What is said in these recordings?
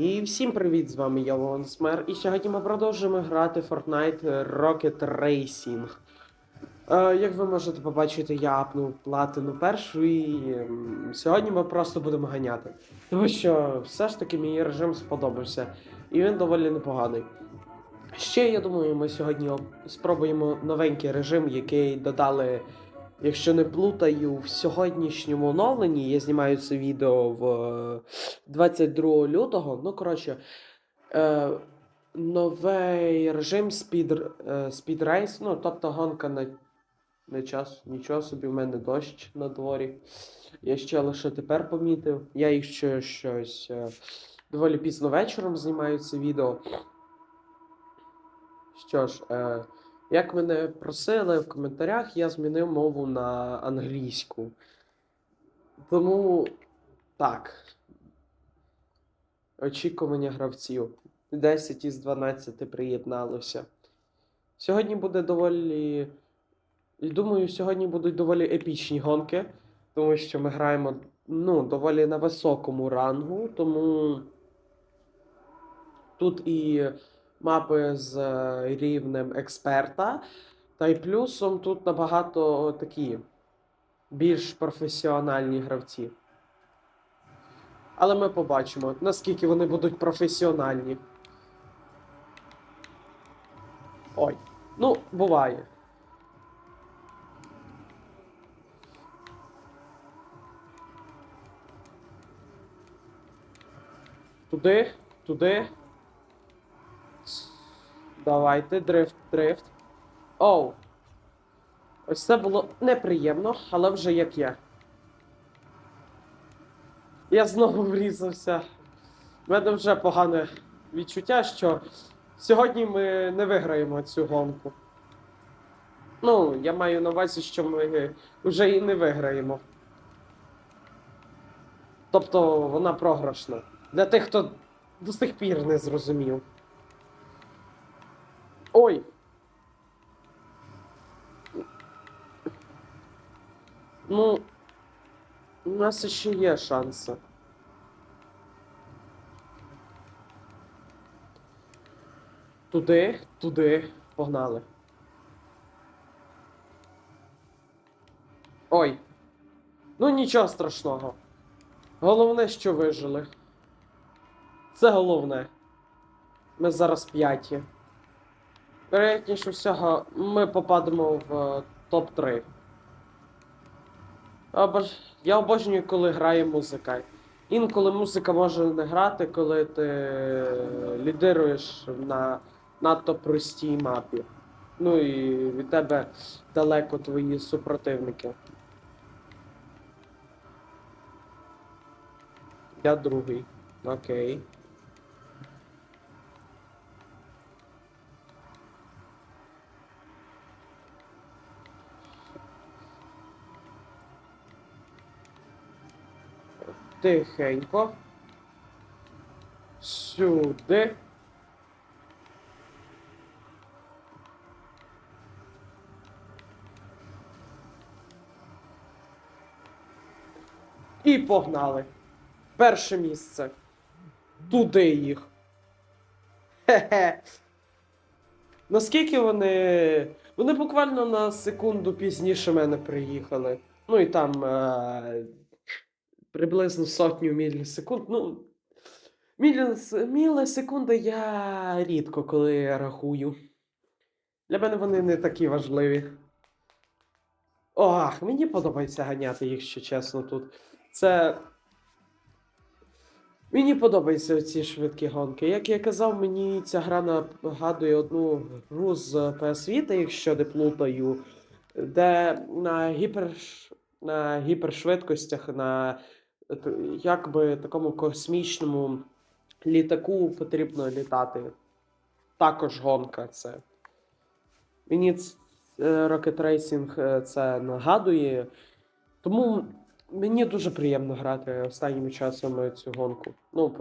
І всім привіт! З вами я Лонсмер, і сьогодні ми продовжуємо грати Fortnite Rocket Racing. Е, як ви можете побачити, я апнув платину першу і сьогодні ми просто будемо ганяти. Тому що все ж таки мій режим сподобався, і він доволі непоганий. Ще я думаю, ми сьогодні спробуємо новенький режим, який додали, якщо не плутаю, в сьогоднішньому оновленні. Я знімаю це відео в е, 22 лютого. Ну, коротше, е, новий режим Speed, е, Race, ну, тобто гонка на, на час. Нічого собі, в мене дощ на дворі. Я ще лише тепер помітив. Я їх ще щось е, доволі пізно вечором знімаю це відео. Що ж, е, як мене просили в коментарях, я змінив мову на англійську. Тому так. Очікування гравців. 10 із 12 приєдналося. Сьогодні буде доволі. Думаю, сьогодні будуть доволі епічні гонки, тому що ми граємо ну, доволі на високому рангу, тому тут і мапи з е, рівнем експерта, та й плюсом тут набагато такі більш професіональні гравці. Але ми побачимо, наскільки вони будуть професіональні. Ой, ну, буває. Туди, туди. Давайте, дрифт, дрифт. Оу. Ось це було неприємно, але вже як є. Я знову врізався. У мене вже погане відчуття, що сьогодні ми не виграємо цю гонку. Ну, я маю на увазі, що ми вже і не виграємо. Тобто вона програшна. Для тих, хто до сих пір не зрозумів. Ой. Ну, у нас ще є шанси. Туди, туди, погнали. Ой. Ну нічого страшного. Головне, що вижили. Це головне. Ми зараз п'яті. Вероятніше всього, ми попадемо в е, топ-3. Я обожнюю, коли грає музика. Інколи музика може не грати, коли ти лідируєш на надто простій мапі. Ну і від тебе далеко твої супротивники. Я другий. Окей. Тихенько. Сюди. І погнали. Перше місце. Туди їх. Хе-хе. Наскільки вони. Вони буквально на секунду пізніше мене приїхали. Ну і там. Е... Приблизно сотню мілісекунд. Ну. Міліс... Мілісекунди я рідко коли рахую. Для мене вони не такі важливі. Ох, мені подобається ганяти їх, що чесно, тут. Це. Мені подобаються ці швидкі гонки. Як я казав, мені ця гра нагадує одну гру з PS Vita, якщо не плутаю, де на гіпер... на гіпершвидкостях, на якби такому космічному літаку потрібно літати. Також гонка це. Мені е, Rocket Racing е, це нагадує. Тому мені дуже приємно грати останнім часом цю гонку. Ну,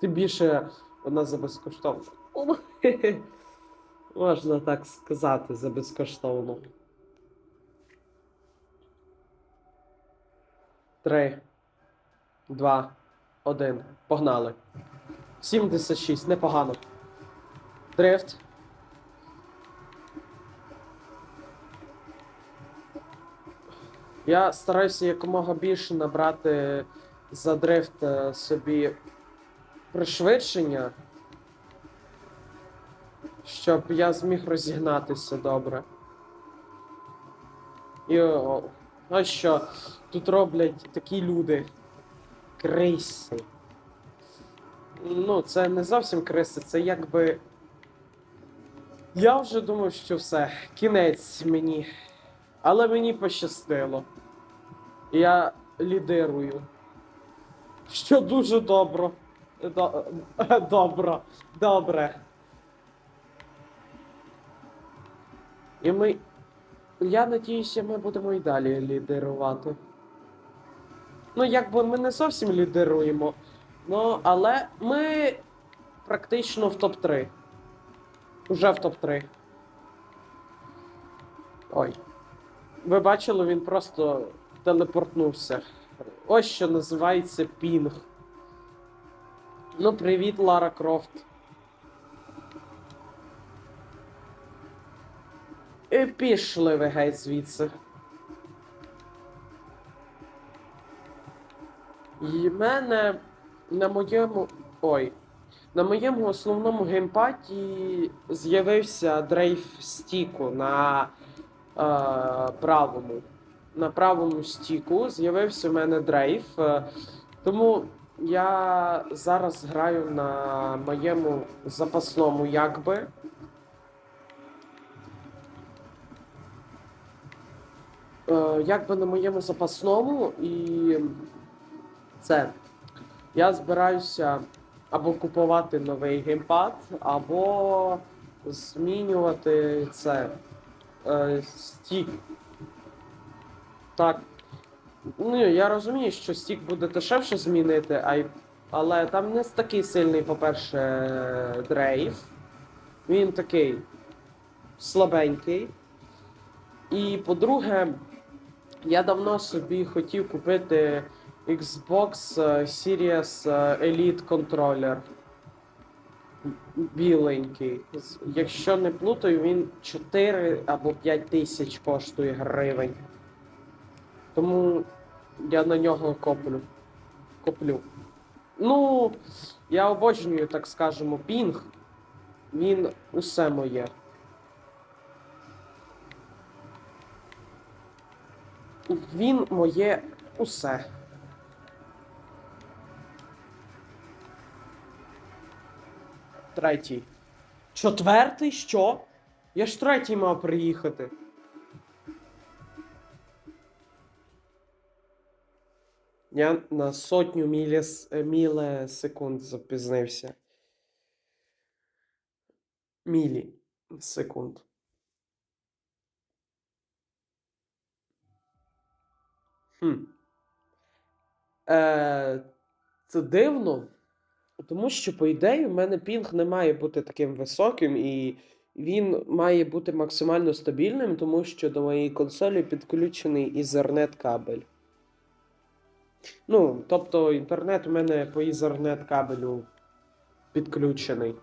тим більше вона за безкоштовно. Можна так сказати, за безкоштовно. Три, два, один. Погнали. 76, непогано. Дрифт. Я стараюся якомога більше набрати за дрифт е, собі пришвидшення, щоб я зміг розігнатися добре. І о, ось що тут роблять такі люди. Криси. Ну, це не зовсім криси, це якби. Я вже думав, що все, кінець мені. Але мені пощастило. Я лідирую. Що дуже добро. До... Добро. Добре. І ми. Я надіюся, ми будемо і далі лідирувати. Ну, якби ми не зовсім лідируємо. Ну, але ми практично в топ-3. Уже в топ-3. Ой. Ви бачили, він просто телепортнувся. Ось що називається пінг. Ну, привіт, Лара Крофт. І пішли ви геть звідси. І мене на моєму. Ой. На моєму основному геймпаді з'явився дрейф стіку на е, правому. На правому стіку з'явився в мене дрейф. е, тому я зараз граю на моєму запасному якби. Якби на моєму запасному і це. Я збираюся або купувати новий геймпад, або змінювати це е, стік. Так. Ну, я розумію, що стік буде дешевше змінити, а й- але там не такий сильний, по-перше, дрейф. Він такий слабенький. І по-друге, я давно собі хотів купити Xbox е, Series е, Elite контролер. Біленький. Якщо не плутаю, він 4 або 5 тисяч коштує гривень. Тому я на нього коплю. Коплю. Ну, я обожнюю, так скажемо, пінг. Він усе моє. Він моє усе. Третій. Четвертий? Що? Я ж третій мав приїхати. Я на сотню міліс... е, мілесекунд запізнився. Мілі секунд. Хм. Е, це дивно, тому що, по ідеї, в мене пінг не має бути таким високим, і він має бути максимально стабільним, тому що до моєї консолі підключений Ethernet кабель. Ну, тобто інтернет у мене по Ethernet кабелю підключений.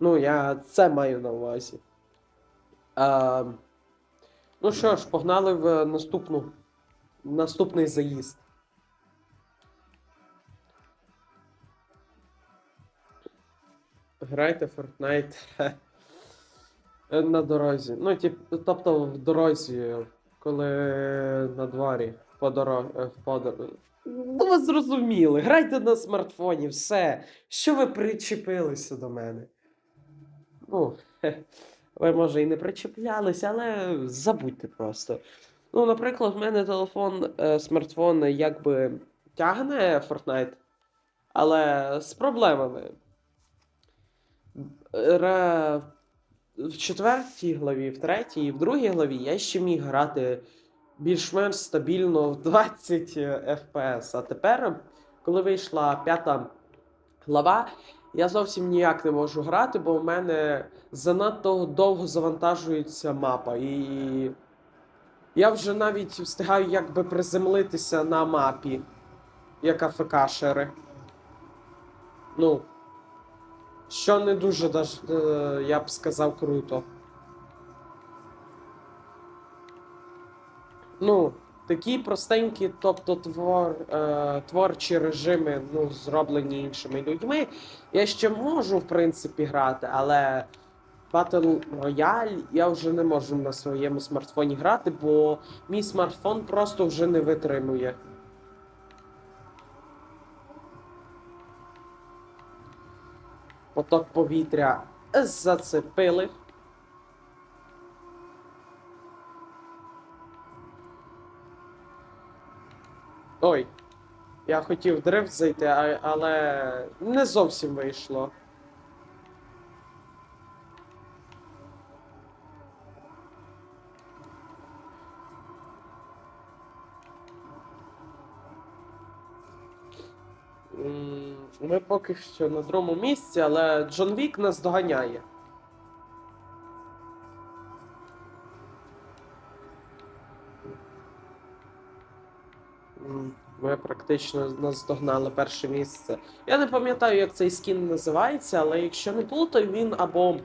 Ну, я це маю на увазі. А, ну що ж, погнали в наступну, наступний заїзд. Грайте Fortnite на дорозі. Ну, тип, тобто в дорозі, коли на дворі, по дорозі, подор... Ну, ви зрозуміли, грайте на смартфоні, все. Що ви причепилися до мене? Ну, ви, може, і не причеплялися, але забудьте просто. Ну, наприклад, в мене телефон, е, смартфон якби тягне Fortnite, але з проблемами. В четвертій главі, в третій і в другій главі я ще міг грати більш-менш стабільно в 20 FPS. А тепер, коли вийшла п'ята глава, я зовсім ніяк не можу грати, бо в мене занадто довго завантажується мапа. І я вже навіть встигаю якби приземлитися на мапі, як АФКшери. Ну. Що не дуже е, я б сказав, круто. Ну, такі простенькі, тобто твор, е, творчі режими, ну, зроблені іншими людьми. Я ще можу, в принципі, грати, але Battle Royale я вже не можу на своєму смартфоні грати, бо мій смартфон просто вже не витримує. Поток повітря зацепили. Ой, я хотів дрифт зайти, але не зовсім вийшло. Поки що на другому місці, але Джон Вік нас доганяє. Ми практично наздогнали перше місце. Я не пам'ятаю, як цей скін називається, але якщо не плутаю, він або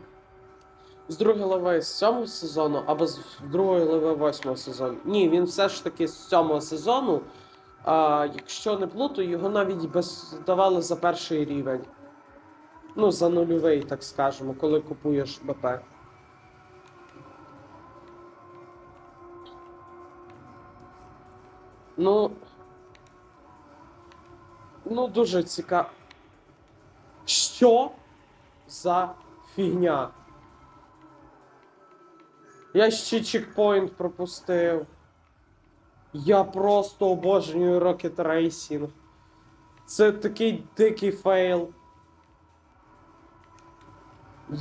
з другої глави з сьомого сезону, або з другої глави восьмого сезону. Ні, він все ж таки з сьомого сезону. А, якщо не плутаю, його навіть без давали за перший рівень. Ну, за нульовий, так скажемо, коли купуєш БП. Ну. Ну, дуже цікаво. Що за фігня? Я ще чекпоінт пропустив. Я просто обожнюю Rocket Racing. Це такий дикий фейл. Е,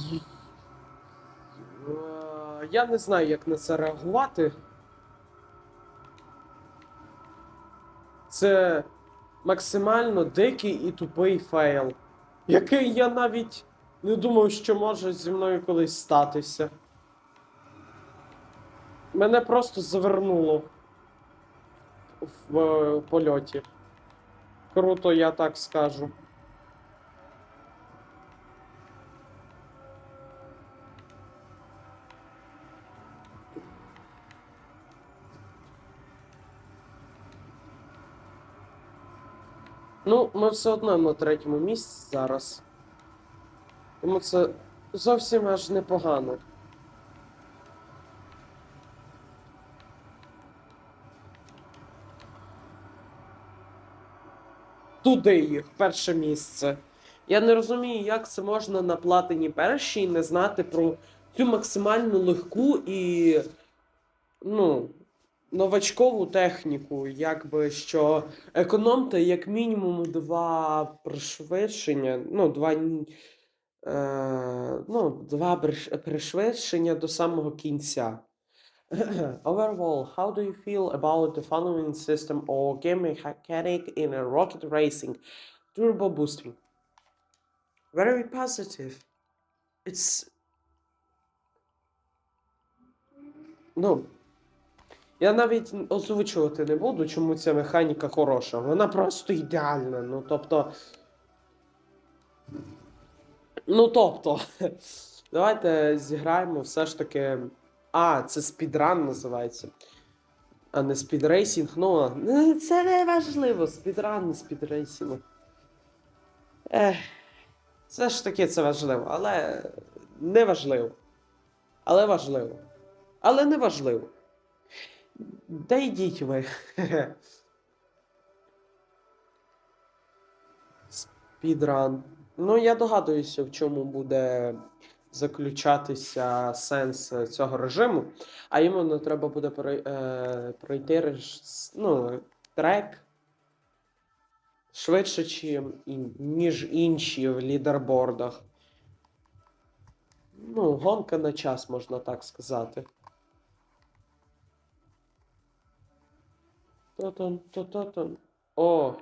Я не знаю, як на це реагувати. Це максимально дикий і тупий фейл, який я навіть не думав, що може зі мною колись статися. Мене просто завернуло в е, польоті. Круто, я так скажу. Ну, ми все одно на третьому місці зараз. Тому це зовсім аж непогано. Туди їх, перше місце. Я не розумію, як це можна на платині першій не знати про цю максимально легку і. ну. Новачкову техніку, якби що економте як мінімум два пришвидшення, ну, два, е, ну, два пришвидшення до самого кінця. Overall, how do you feel about the following system or game mechanic in a rocket racing? Turbo boosting. Very positive. It's. Ну, я навіть озвучувати не буду, чому ця механіка хороша. Вона просто ідеальна. Ну, тобто. Ну, тобто. Давайте зіграємо все ж таки. А, це спідран називається. А не спідрейсінг. Ну, це не важливо. Спідран, не спідрейсінг. Ех. Все ж таки це важливо, але не важливо. Але важливо. Але не важливо. Да йдіть ви. Спідран. Ну, я догадуюся, в чому буде заключатися сенс цього режиму. А іменно треба буде е, пройти ну, трек швидше, ніж інші в лідербордах. Ну, гонка на час, можна так сказати. Тотан, тотан. О!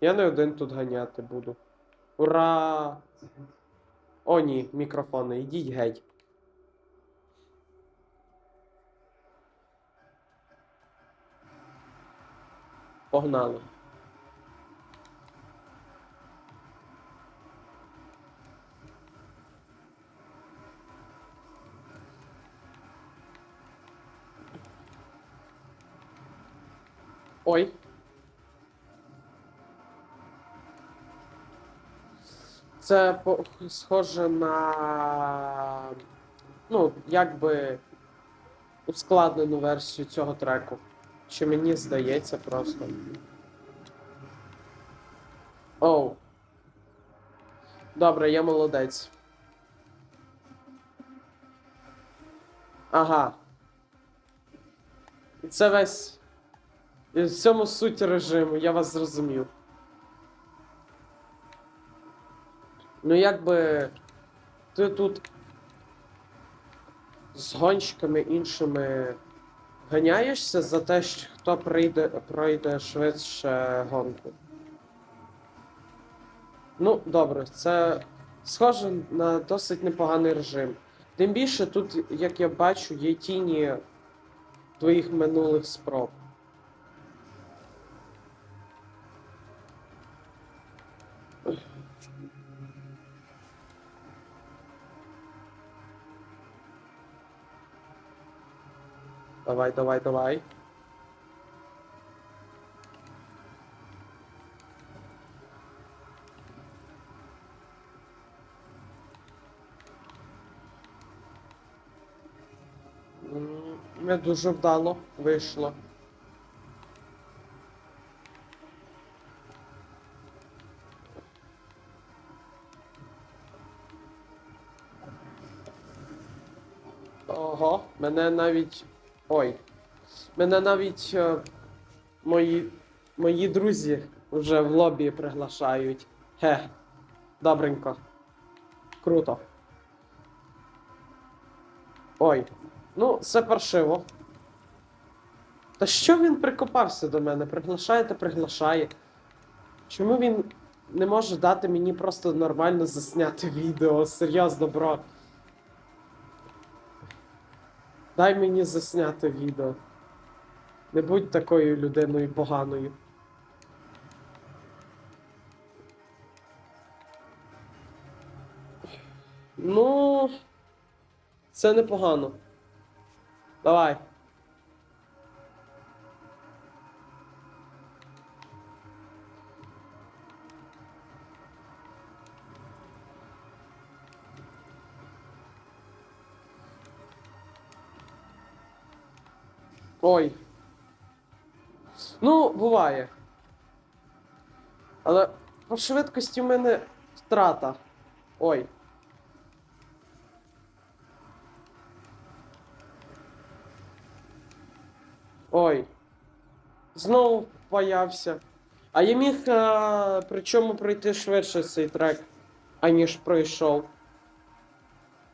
Я не один тут ганяти буду. Ура! О, ні, мікрофони, йдіть геть. Погнали. Ой. Це схоже на. Ну, якби ускладнену версію цього треку. Чи мені здається просто. Оу. Добре, я молодець. Ага. І це весь. І в цьому суть режиму, я вас зрозумів. Ну якби. Ти тут з гонщиками іншими ганяєшся за те, хто прийде, пройде швидше гонку. Ну, добре, це схоже на досить непоганий режим. Тим більше тут, як я бачу, є тіні твоїх минулих спроб. Давай, давай, давай. М, Не дуже вдало вийшло. Ого, мене навіть. Ой. Мене навіть е, мої, мої друзі вже в лобі приглашають. Хе. Добренько. Круто. Ой. Ну, це паршиво. Та що він прикопався до мене? Приглашає та приглашає. Чому він не може дати мені просто нормально засняти відео? Серйозно, бро. Дай мені засняти відео. Не будь такою людиною поганою. Ну. Це непогано. Давай. Ой. Ну, буває. Але по швидкості в мене втрата. Ой. Ой. Знову боявся. А я міг а, причому пройти швидше цей трек, аніж пройшов.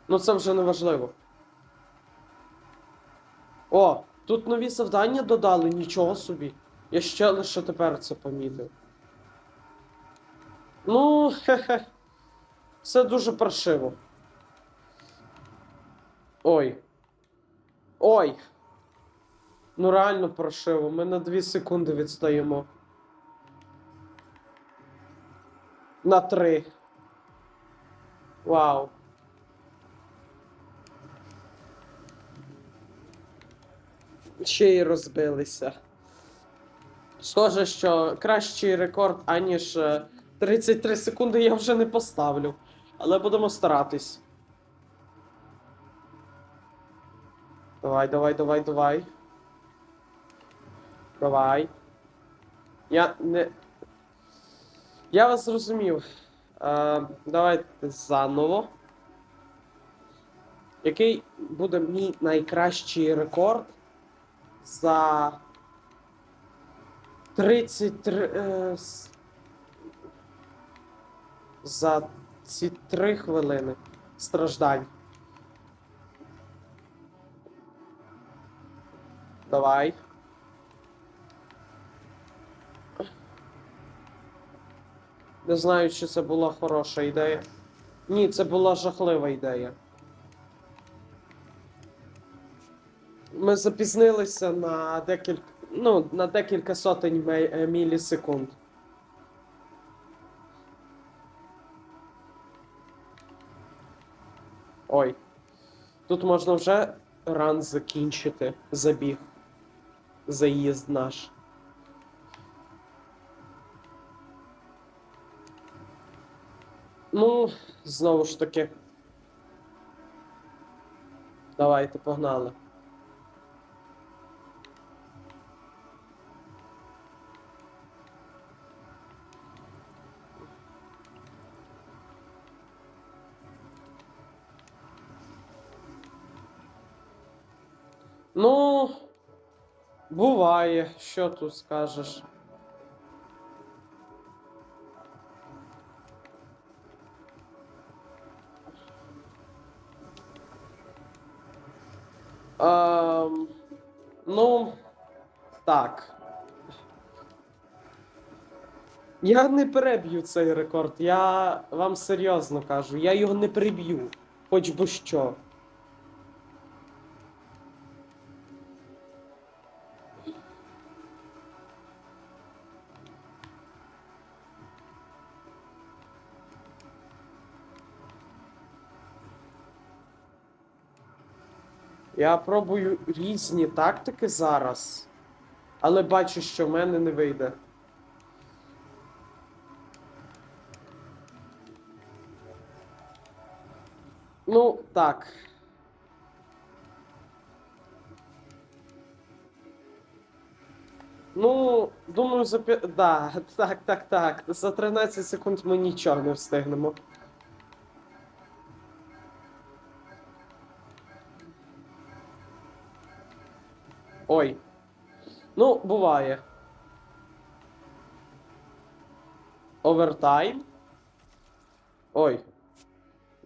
Ну це вже не важливо. О, тут нові завдання додали, нічого собі. Я ще лише тепер це помітив. Ну, хе-хе. Все дуже паршиво. Ой. Ой. Ну реально паршиво. Ми на 2 секунди відстаємо. На 3. Вау. Ще й розбилися. Схоже, що кращий рекорд, аніж е, 33 секунди я вже не поставлю. Але будемо старатись. Давай, давай, давай, давай. Давай. Я не. Я вас зрозумів. Е, давайте заново. Який буде мій найкращий рекорд за 33. Е, за ці 3 хвилини страждань. Давай. Не знаю, чи це була хороша ідея. Ні, це була жахлива ідея. Ми запізнилися на декілька ну, на декілька сотень е, мілісекунд. Ой. Тут можна вже ран закінчити забіг. Заїзд наш. Ну, знову ж таки. Давайте погнали. Буває, що тут скажеш. Ем, ну, так. Я не переб'ю цей рекорд. Я вам серйозно кажу, я його не переб'ю. Хоч би що. Я пробую різні тактики зараз, але бачу, що в мене не вийде. Ну, так. Ну, думаю, за пі... Да, так, так, так. За 13 секунд ми нічого не встигнемо. Ой. Ну, буває. Овертайм. Ой.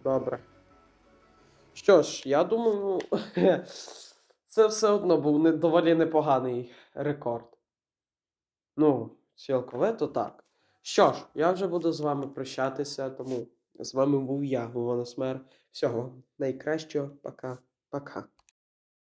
Добре. Що ж, я думаю, це все одно був не, доволі непоганий рекорд. Ну, цілковито так. Що ж, я вже буду з вами прощатися, тому з вами був я, Вовоносмер. Всього найкращого, пока, пока.